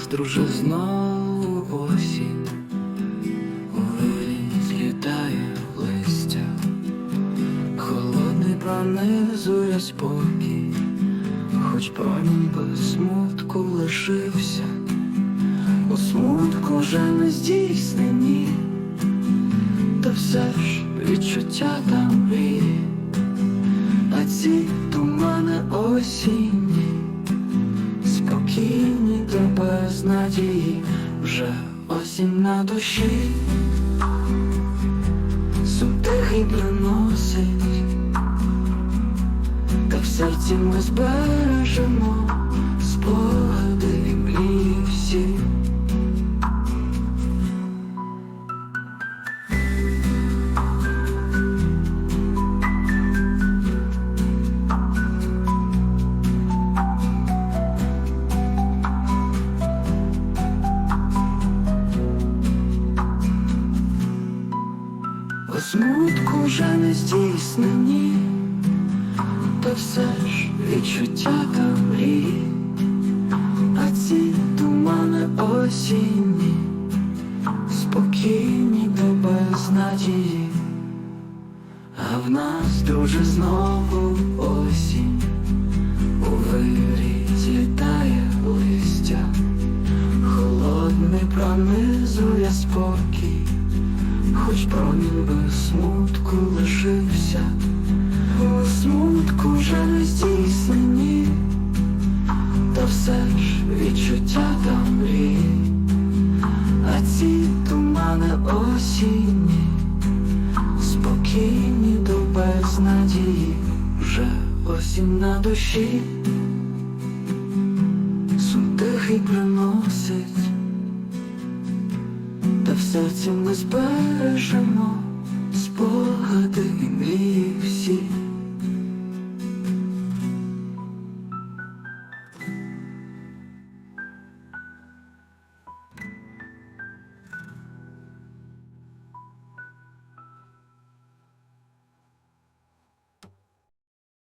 нас, друже, знову осінь, Вирій злітає листя, холодний пронизує спокій, хоч промінь без смутку лишився, у смутку вже не здійснені, та все ж відчуття там мрії, а ці тумани осінні вже осінь на душі, сутихий приносить, та в серці ми збережемо спогади смутку вже не здійснені, та все ж відчуття та мрії, а ці тумани осінні, спокійні та без надії, а в нас дуже знову осінь, у вирі злітає листя, холодний пронизує спокій. Хоч промінь без смутку лишився, у смутку вже не здійснені, та все ж відчуття та мрії, а ці тумани осінні, спокійні до безнадії, вже осінь на душі, Та не збережемо спогади.